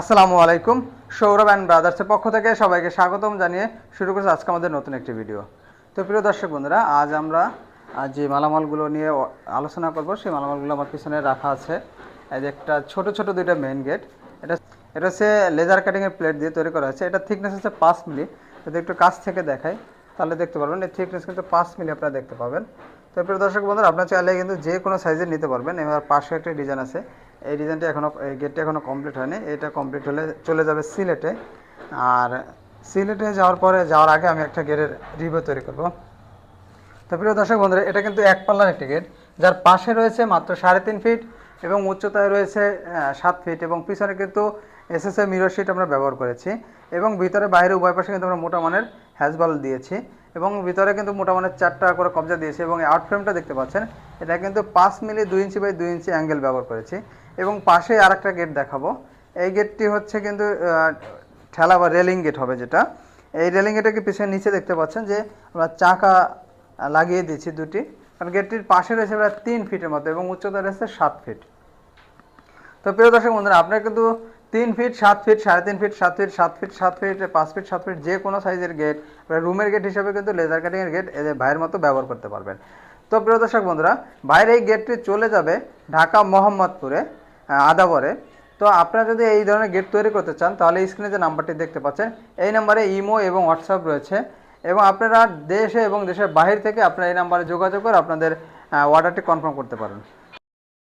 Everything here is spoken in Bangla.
আসসালামু আলাইকুম, সৌরভ অ্যান্ড ব্রাদার্সের পক্ষ থেকে সবাইকে স্বাগতম জানিয়ে শুরু করছি আজকে আমাদের নতুন একটি ভিডিও। তো প্রিয় দর্শক বন্ধুরা, আজ আমরা যে মালামালগুলো নিয়ে আলোচনা করব, সেই মালামালগুলো আমার পিছনে রাখা আছে। যে একটা ছোট ছোট দুইটা মেইন গেট এটা এটা হচ্ছে লেজার কাটিংয়ের প্লেট দিয়ে তৈরি করা হয়েছে। এটা থিকনেস হচ্ছে পাঁচ মিলি যদি একটু কাছ থেকে দেখাই, তাহলে দেখতে পারবেন, এই থিকনেস কিন্তু পাঁচ মিলি আপনারা দেখতে পাবেন। তো প্রিয় দর্শক বন্ধুরা, আপনার চাইলে কিন্তু যে কোনো সাইজের নিতে পারবেন। এবার পাশে একটা ডিজাইন আছে। এই ডিজাইনটা এখনও এই গেটটা এখনও কমপ্লিট হয়নি। এটা কমপ্লিট হলে চলে যাবে সিলেটে। আর সিলেটে যাওয়ার পরে, যাওয়ার আগে আমি একটা গেটের রিভিউ তৈরি করব। তো প্রিয় দর্শক বন্ধুরা, এটা কিন্তু এক পাল্লার একটি গেট যার পাশে রয়েছে মাত্র সাড়ে তিন ফিট এবং উচ্চতায় রয়েছে সাত ফিট এবং পিছনে কিন্তু এসএসএ মিরর শিট আমরা ব্যবহার করেছি। এবং ভিতরে বাইরে উভয় পাশে কিন্তু আমরা মোটা মানের হ্যাজবাল দিয়েছি। এবং ভিতরে কিন্তু মোটা মানের চারটা করে কবজা দিয়েছে এবং আউট ফ্রেমটা দেখতে পাচ্ছেন, এটা কিন্তু পাঁচ মিলি দুই ইঞ্চি বাই দুই ইঞ্চি অ্যাঙ্গেল ব্যবহার করেছি। এবং পাশে আর একটা গেট দেখাবো। এই গেটটি হচ্ছে কিন্তু ঠেলা বা রেলিং গেট হবে যেটা। এই রেলিং গেটকে পিছনে নিচে দেখতে পাচ্ছেন যে, আমরা চাকা লাগিয়ে দিয়েছি দুটি। কারণ গেটটির পাশে রয়েছে প্রায় তিন ফিটের মতো এবং উচ্চতা রয়েছে সাত ফিট তো প্রিয় দর্শক বন্ধুরা, আপনার কিন্তু তিন ফিট সাত ফিট সাড়ে তিন ফিট সাত ফিট সাত ফিট সাত ফিট পাঁচ ফিট সাত ফিট যে কোনো সাইজের গেট রুমের গেট হিসাবে কিন্তু লেজার কাটিংয়ের গেট এদের ভাইয়ের মতো ব্যবহার করতে পারবেন। তো প্রিয় দর্শক বন্ধুরা, বাইরে এই গেটটি চলে যাবে ঢাকা মোহাম্মদপুরে আদাবরে। তো আপনারা যদি এই ধরনের গেট তৈরি করতে চান, তাহলে স্ক্রিনে যে নাম্বারটি দেখতে পাচ্ছেন, এই নাম্বারে ইমো এবং হোয়াটসঅ্যাপ রয়েছে। এবং আপনারা দেশে এবং দেশের বাহির থেকে আপনারা এই নাম্বারে যোগাযোগ করে আপনাদের অর্ডারটি কনফার্ম করতে পারেন।